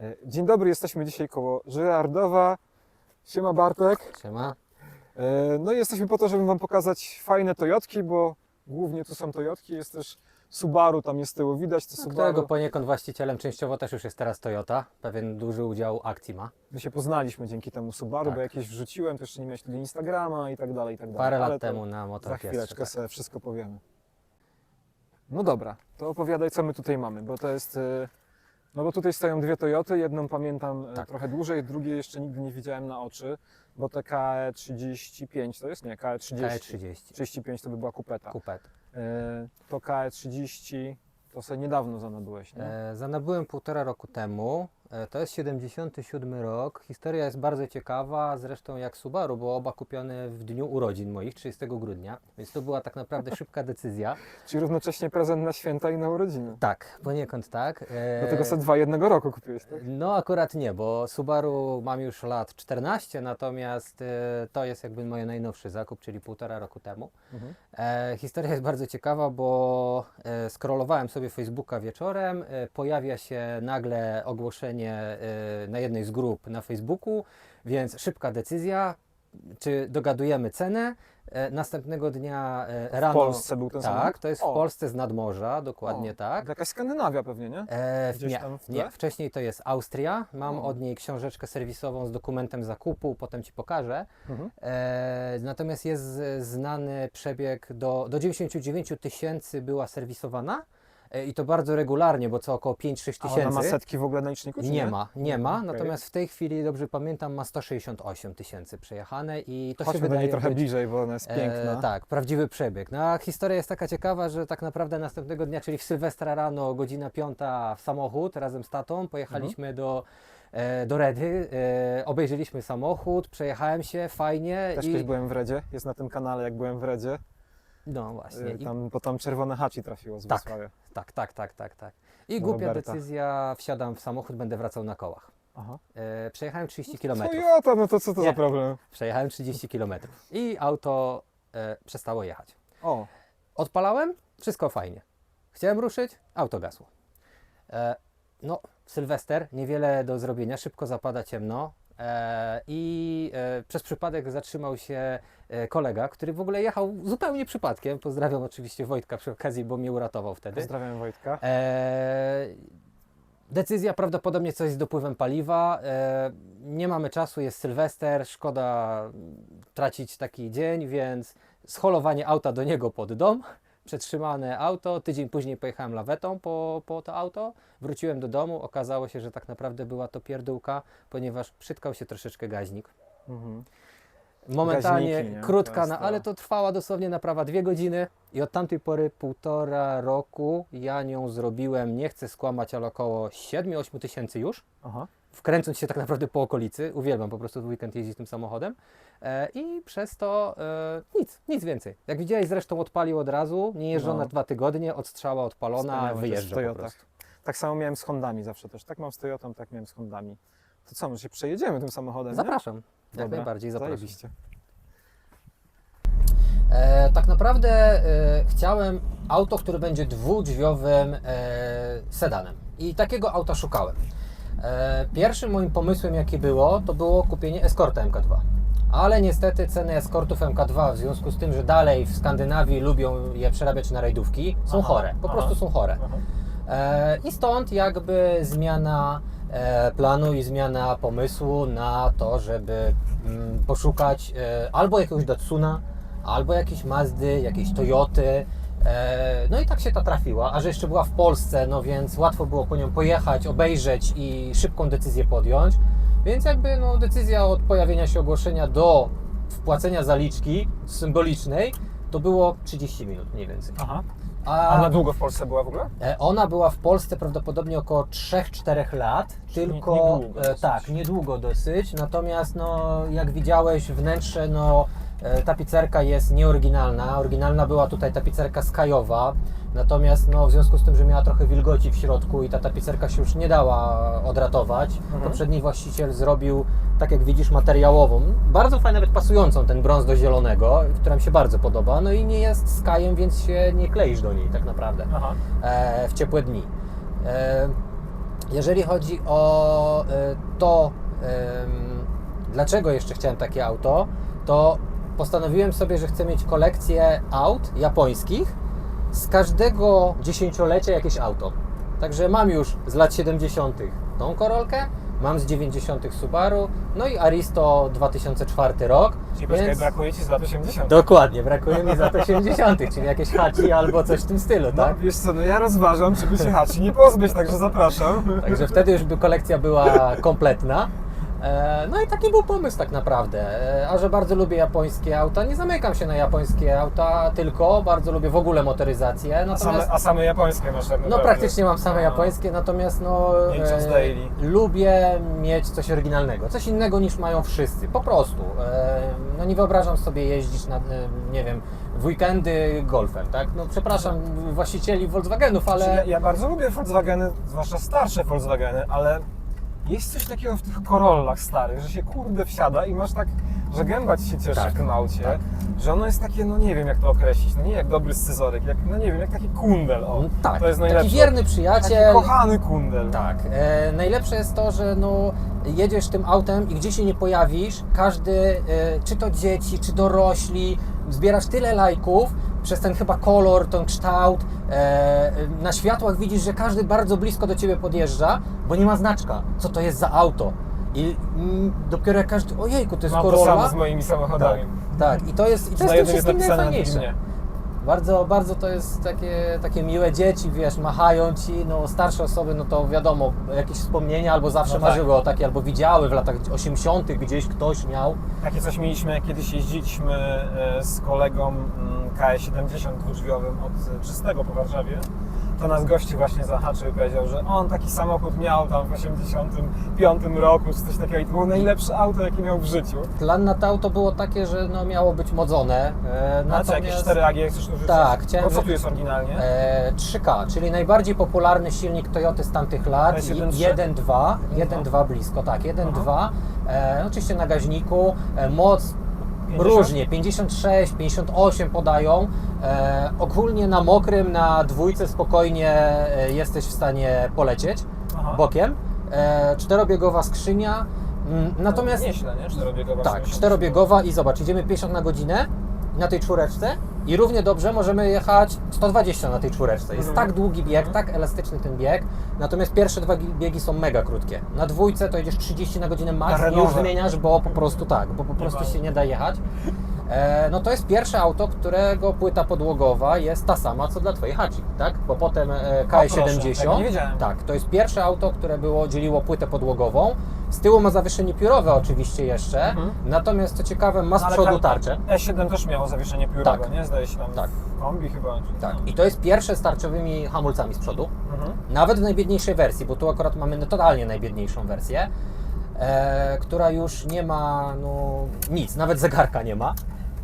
E, Dzień dobry, jesteśmy dzisiaj koło Żyrardowa. Siema Bartek. Siema. E, No i jesteśmy po to, żeby Wam pokazać fajne Toyotki, bo głównie tu są Toyotki, jest też Subaru, tam jest tyłu widać to No, którego Subaru. poniekąd właścicielem częściowo też już jest teraz Toyota. Pewien duży udział akcji ma. My się poznaliśmy dzięki temu Subaru, Tak. bo jakieś wrzuciłem, to jeszcze nie miałeś wtedy Instagrama i tak dalej, i tak dalej. Parę Ale lat temu na Za motor chwileczkę sobie wszystko powiemy. No dobra, to opowiadaj, co my tutaj mamy, bo to jest. e, No bo tutaj stoją dwie Toyoty, jedną pamiętam e, Tak. trochę dłużej, drugiej jeszcze nigdy nie widziałem na oczy, bo te KE35 to jest? Nie, KE30. KE30. 35 to by była kupeta. Kupet. E, To KE30 to sobie niedawno zanabyłeś, nie? E, zanabyłem półtora roku temu. E, to jest 77 rok. Historia jest bardzo ciekawa, zresztą jak Subaru, bo oba kupione w dniu urodzin moich, 30 grudnia. Więc to była tak naprawdę szybka decyzja. Czyli równocześnie prezent na święta i na urodziny. Tak, poniekąd tak. E, Do tego sobie dwa jednego roku kupiłeś, tak? No akurat nie, bo Subaru mam już lat 14, natomiast e, to jest jakby mój najnowszy zakup, czyli półtora roku temu. Mhm. E, historia jest bardzo ciekawa, bo e, scrollowałem sobie Facebooka wieczorem, e, pojawia się nagle ogłoszenie e, na jednej z grup na Facebooku, więc szybka decyzja, czy dogadujemy cenę. E, następnego dnia W rano... Polsce był ten Tak, samochód? to jest w O, Polsce z nadmorza, dokładnie o, tak. Jakaś Skandynawia pewnie, nie? E, nie, tam w nie, wcześniej to jest Austria. Mam O. od niej książeczkę serwisową z dokumentem zakupu, potem Ci pokażę. Mhm. E, natomiast jest znany przebieg do, do 99 tysięcy była serwisowana i to bardzo regularnie, bo co około 5-6 A ona ma tysięcy. setki w ogóle na liczniku, Nie nie? ma, nie ma. Okej. Natomiast w tej chwili, dobrze pamiętam, ma 168 tysięcy przejechane i to Chodźmy się do wydaje niej trochę być, bliżej, bo ona jest piękna. E, tak, prawdziwy przebieg. No a historia jest taka ciekawa, że tak naprawdę następnego dnia, czyli w Sylwestra rano, godzina piąta w samochód razem z tatą, pojechaliśmy Mhm. do, e, do Redy, e, obejrzeliśmy samochód, przejechałem się fajnie Też i... kiedyś byłem w Redzie, jest na tym kanale jak byłem w Redzie, No właśnie. y, I, tam, bo tam czerwone haci trafiło z Tak. Wrocławia. Tak, tak, tak, tak, tak. I Do głupia Roberta. decyzja, wsiadam w samochód, będę wracał na kołach. Aha. E, przejechałem 30 km. Toyota, no to co to Nie. za problem? Przejechałem 30 km i auto e, przestało jechać. O, Odpalałem, wszystko fajnie. Chciałem ruszyć, auto gasło. E, no, Sylwester, niewiele do zrobienia, szybko zapada ciemno. E, I e, przez przypadek zatrzymał się e, kolega, który w ogóle jechał zupełnie przypadkiem. Pozdrawiam oczywiście Wojtka przy okazji, bo mnie uratował wtedy. pozdrawiam Wojtka. Decyzja prawdopodobnie coś z dopływem paliwa. Nie mamy czasu, jest Sylwester, szkoda tracić taki dzień, więc scholowanie auta do niego pod dom. Przetrzymane auto, tydzień później pojechałem lawetą po, po to auto, wróciłem do domu, okazało się, że tak naprawdę była to pierdółka, ponieważ przytkał się troszeczkę gaźnik. Mhm. Momentalnie, Gaźniki, nie? To krótka, jest na, to. ale to trwała dosłownie naprawa dwie godziny i od tamtej pory półtora roku ja nią zrobiłem, nie chcę skłamać, ale około 7-8 tysięcy już, Aha. wkręcąc się tak naprawdę po okolicy, uwielbiam po prostu w weekend jeździć tym samochodem i przez to e, nic, nic więcej. Jak widziałeś zresztą odpalił od razu, nie jeżdżona No. dwa tygodnie, odstrzała odpalona, Wspaniałe wyjeżdża po prostu. Tak samo miałem z Hondami zawsze też. Tak mam z Toyotą, tak miałem z Hondami. To co, może się przejedziemy tym samochodem, nie? Zapraszam, jak Dobra, najbardziej zapraszam. Zajebiście. E, tak naprawdę e, chciałem auto, które będzie dwudrzwiowym e, sedanem. I takiego auta szukałem. E, pierwszym moim pomysłem, jaki było, to było kupienie Escorta MK2. Ale niestety ceny Escortów MK2, w związku z tym, że dalej w Skandynawii lubią je przerabiać na rajdówki, są Aha, chore. Po aha. prostu są chore. E, I stąd jakby zmiana e, planu i zmiana pomysłu na to, żeby mm, poszukać e, albo jakiegoś Datsuna, albo jakiejś Mazdy, jakiejś Toyoty. E, no i tak się ta trafiła, a że jeszcze była w Polsce, no więc łatwo było po nią pojechać, obejrzeć i szybką decyzję podjąć. Więc jakby no, decyzja od pojawienia się ogłoszenia do wpłacenia zaliczki symbolicznej to było 30 minut mniej więcej. Aha. A na długo w Polsce była w ogóle? E, Ona była w Polsce prawdopodobnie około 3-4 lat, Czyli tylko niedługo e, dosyć. tak, niedługo dosyć. Natomiast no, jak widziałeś, wnętrze, no, tapicerka jest nieoryginalna. Oryginalna była tutaj tapicerka skajowa. Natomiast no, w związku z tym, że miała trochę wilgoci w środku i ta tapicerka się już nie dała odratować, Mhm. poprzedni właściciel zrobił, tak jak widzisz, materiałową, bardzo fajnie nawet pasującą ten brąz do zielonego, która mi się bardzo podoba. No i nie jest skajem, więc się nie kleisz do niej tak naprawdę e, w ciepłe dni. E, Jeżeli chodzi o e, to, em, dlaczego jeszcze chciałem takie auto, to postanowiłem sobie, że chcę mieć kolekcję aut japońskich. Z każdego dziesięciolecia jakieś auto. Także mam już z lat 70. tą Korolkę, mam z 90. Subaru, no i Aristo 2004 rok. Czyli poczekaj, więc- brakuje Ci z lat 80. Dokładnie, brakuje mi z lat 80., czyli jakieś hachi albo coś w tym stylu, No, tak? wiesz co, no ja rozważam, czy by się Hachi nie pozbyć, także zapraszam. Także wtedy już by kolekcja była kompletna. E, No i taki był pomysł tak naprawdę. E, A że bardzo lubię japońskie auta, nie zamykam się na japońskie auta, tylko bardzo lubię w ogóle motoryzację. A same, a same japońskie masz tak no naprawdę. praktycznie mam same A. japońskie, natomiast no daily. lubię mieć coś oryginalnego, coś innego niż mają wszyscy, po prostu. E, No nie wyobrażam sobie jeździć na, e, nie wiem, w weekendy golfem, tak? No przepraszam właścicieli Volkswagenów, Znaczy, Ja, ale ja bardzo lubię Volkswageny, zwłaszcza starsze Volkswageny, ale jest coś takiego w tych Corollach starych, że się kurde wsiada i masz tak, że gęba ci się cieszy Tak, w tym aucie, tak. że ono jest takie, no nie wiem jak to określić, no nie jak dobry scyzoryk, jak, no nie wiem, jak taki kundel, o, Mm, tak, to jest taki najlepsze. wierny Taki przyjaciel. kochany kundel. Tak. E, najlepsze jest to, że no, jedziesz tym autem i gdzie się nie pojawisz, każdy, e, czy to dzieci, czy dorośli, zbierasz tyle lajków przez ten chyba kolor, ten kształt. E, na światłach widzisz, że każdy bardzo blisko do ciebie podjeżdża, bo nie ma znaczka, co to jest za auto. I mm, dopiero jak każdy, ojejku, to jest Mam to Corolla. samo z moimi samochodami. Tak, tak. I to jest, i to jest tym wszystkim napisane, na drugim najfajniejsze. nie. Bardzo, bardzo to jest takie, takie miłe dzieci, wiesz, machają ci, no starsze osoby, no to wiadomo, jakieś wspomnienia albo zawsze No tak. marzyły o takie, albo widziały w latach 80. gdzieś ktoś miał. Takie coś mieliśmy, jak kiedyś jeździliśmy e, z kolegą mm, KE70 dwudrzwiowym od Czystego po Warszawie. To nas gości właśnie zahaczył i powiedział, że on taki samochód miał tam w 85 roku, czy coś takiego i to było najlepsze auto, jakie miał w życiu. Plan na to auto było takie, że no, miało być modzone. E, Na co, jakieś 4 AG chcesz rzucić? Tak, chciałem, Bo co tu jest oryginalnie? E, 3K, czyli najbardziej popularny silnik Toyoty z tamtych lat. S1.3? 1.2, 1.2 blisko, tak, 1.2. E, oczywiście na gaźniku, e, moc 50? różnie, 56, 58 podają. E, ogólnie na mokrym, na dwójce spokojnie e, jesteś w stanie polecieć Aha. bokiem. E, czterobiegowa skrzynia. Mm, Natomiast Nieźle, nie? Czterobiegowa tak, czterobiegowa i zobacz, idziemy 50 na godzinę na tej czwóreczce i równie dobrze możemy jechać 120 na tej czwóreczce. Jest Mhm. tak długi bieg, tak elastyczny ten bieg, natomiast pierwsze dwa gi- biegi są mega krótkie. Na dwójce to jedziesz 30 na godzinę max i już zmieniasz, bo po prostu tak, bo po prostu się nie da jechać. E, no to jest pierwsze auto, którego płyta podłogowa jest ta sama, co dla Twojej Hachi, tak? Bo potem e, proszę, KE70, tego nie wiedziałem. tak, to jest pierwsze auto, które było, dzieliło płytę podłogową. Z tyłu ma zawieszenie piórowe oczywiście jeszcze, Mhm. natomiast co ciekawe ma z Ale przodu tarczę. E7 też miało zawieszenie piórowe, Tak. nie? Zdaje się tam Tak. kombi chyba. Tak. I to jest pierwsze z tarczowymi hamulcami z przodu. Mhm. Nawet w najbiedniejszej wersji, bo tu akurat mamy totalnie najbiedniejszą wersję, e, która już nie ma no, nic, nawet zegarka nie ma.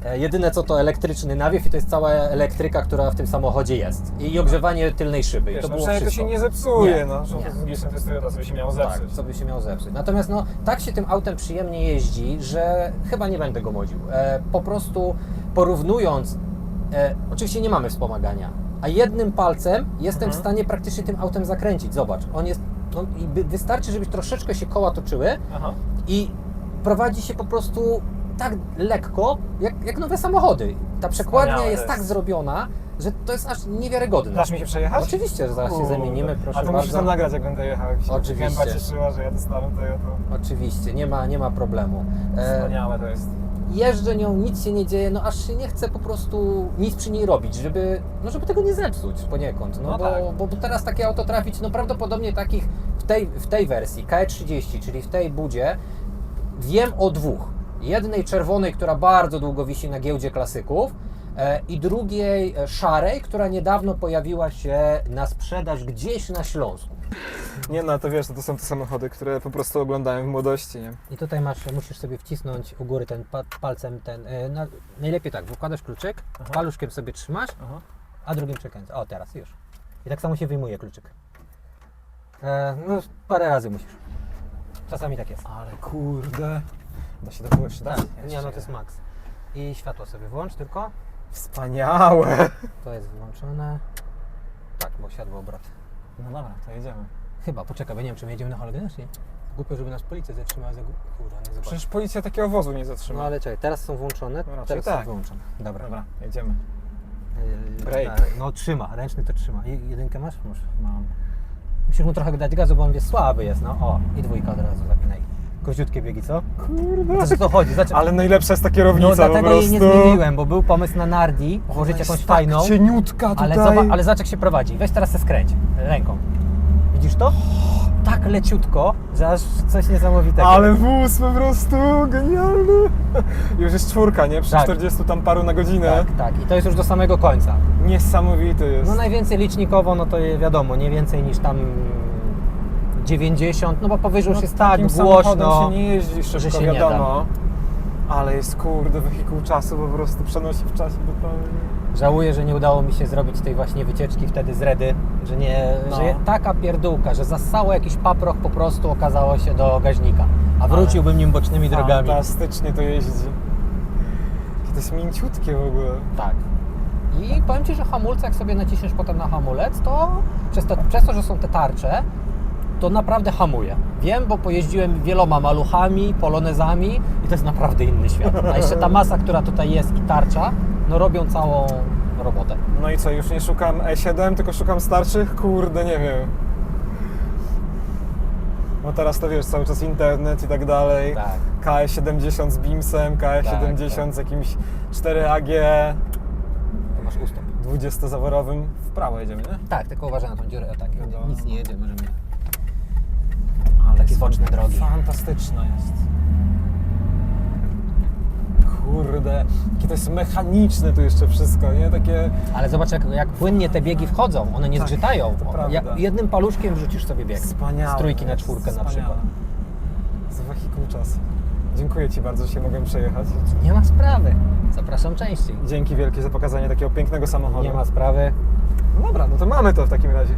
E, jedyne co to elektryczny nawiew i to jest cała elektryka, która w tym samochodzie jest. I ogrzewanie tylnej szyby. I Wiesz, to no było przynajmniej to wszystko. się nie zepsuje, Nie, no. Że nie. to jest Toyota, sobie się miało Tak, zepsuć. co by się miało zepsuć. Natomiast no, tak się tym autem przyjemnie jeździ, że chyba nie będę go modził. E, po prostu porównując, e, oczywiście nie mamy wspomagania, a jednym palcem jestem w Mhm. stanie praktycznie tym autem zakręcić. Zobacz, on jest, no, i by- wystarczy, żeby troszeczkę się koła toczyły Aha. i prowadzi się po prostu tak lekko, jak, jak nowe samochody. Ta przekładnia jest to tak jest. zrobiona, że to jest aż niewiarygodne. Dasz mi się przejechać? Oczywiście, że zaraz się Kurde. zamienimy, proszę A to musisz bardzo. tam nagrać, jak będę jechał. Jak się Oczywiście. Gęba cieszyła, że ja dostałem Toyotą. Oczywiście, nie ma, nie ma problemu. E, Wspaniałe to jest. jeżdżę nią, nic się nie dzieje, no aż się nie chce po prostu nic przy niej robić, żeby, no żeby tego nie zepsuć poniekąd. No, No bo, tak. bo teraz takie auto trafić, no prawdopodobnie takich w tej, w tej wersji KE30, czyli w tej budzie, wiem o dwóch. Jednej czerwonej, która bardzo długo wisi na giełdzie klasyków e, i drugiej e, szarej, która niedawno pojawiła się na sprzedaż gdzieś na Śląsku. Nie no, to wiesz, to są te samochody, które po prostu oglądałem w młodości, nie? I tutaj masz, musisz sobie wcisnąć u góry ten pa, palcem ten, na, najlepiej tak, wkładasz kluczyk, Aha. paluszkiem sobie trzymasz, Aha. a drugim przekręcasz. O, teraz już. I tak samo się wyjmuje kluczyk. E, no, parę razy musisz. Czasami tak jest. Ale kurde. Da się to było jeszcze Tak, nie no, to jest max. I światło sobie włącz tylko. Wspaniałe. To jest wyłączone. Tak, bo siadło obroty. No dobra, to jedziemy. Chyba, poczekaj, bo nie wiem, czy my jedziemy na Halogena, czy nie? Głupio, żeby nas policja zatrzymała za... Kurwa, nie. Przecież policja takiego wozu nie zatrzyma. No ale czekaj, teraz są włączone, No raczej teraz tak. są wyłączone. Dobra. Dobra, jedziemy. Yy, Break. tak, No trzyma, ręczny to trzyma. I jedynkę masz? Masz. Mam. Musisz mu trochę dać gazu, bo on wie słaby jest, no. O, i dwójka od razu zapinaj. Koziutkie biegi, co? Kurde. Co to chodzi? Zaczę... Ale najlepsza jest ta kierownica No dlatego po jej nie zmieniłem, bo był pomysł na Nardi, włożyć jakąś tak fajną, cieniutka tutaj. ale, zobacz, ale zobacz jak się prowadzi. Weź teraz se skręć ręką. Widzisz to? Tak leciutko, że aż coś niesamowitego. Ale wóz po prostu genialny. Już jest czwórka, nie? Przy Tak. 40 tam paru na godzinę. Tak, tak. I to jest już do samego końca. Niesamowity jest. No najwięcej licznikowo, no to je- wiadomo, nie więcej niż tam 90, no bo powyżej już No, jest tak głośno. się nie jeździ szybko, że się nie wiadomo. Ale jest kurde wehikuł czasu, po prostu przenosi w czasie zupełnie. Żałuję, że nie udało mi się zrobić tej właśnie wycieczki wtedy z Redy, że nie, No. że taka pierdółka, że zassało jakiś paproch po prostu okazało się do gaźnika, a wróciłbym nim bocznymi drogami. Fantastycznie to jeździ. To jest mięciutkie w ogóle. Tak. I powiem Ci, że hamulce, jak sobie naciśniesz potem na hamulec, to przez to, przez to że są te tarcze, to naprawdę hamuje. Wiem, bo pojeździłem wieloma maluchami, polonezami i to jest naprawdę inny świat. A jeszcze ta masa, która tutaj jest i tarcza, no robią całą robotę. No i co, już nie szukam E7, tylko szukam starszych? Kurde, nie wiem. No teraz to wiesz, cały czas internet i tak dalej. Tak. KE70 z BIMSem, KE70 Tak, z jakimś 4AG To masz ustąp. 20-zaworowym. W prawo jedziemy, nie? Tak, tylko uważaj na tą dziurę, tak, Wiadomo. nic nie jedzie, możemy... Ale Takie boczne drogi. Fantastyczna jest. Kurde, jakie to jest mechaniczne tu jeszcze wszystko, nie? Takie... Ale zobacz, jak, jak płynnie te biegi wchodzą, one nie Tak, zgrzytają. to O, prawda. jak jednym paluszkiem wrzucisz sobie bieg. Wspaniałe. Z trójki na czwórkę na Wspaniałe. przykład. Z wehikuł czas. Dziękuję Ci bardzo, że się mogłem przejechać. Nie ma sprawy. Zapraszam częściej. Dzięki wielkie za pokazanie takiego pięknego samochodu. Nie ma sprawy. No dobra, no to mamy to w takim razie.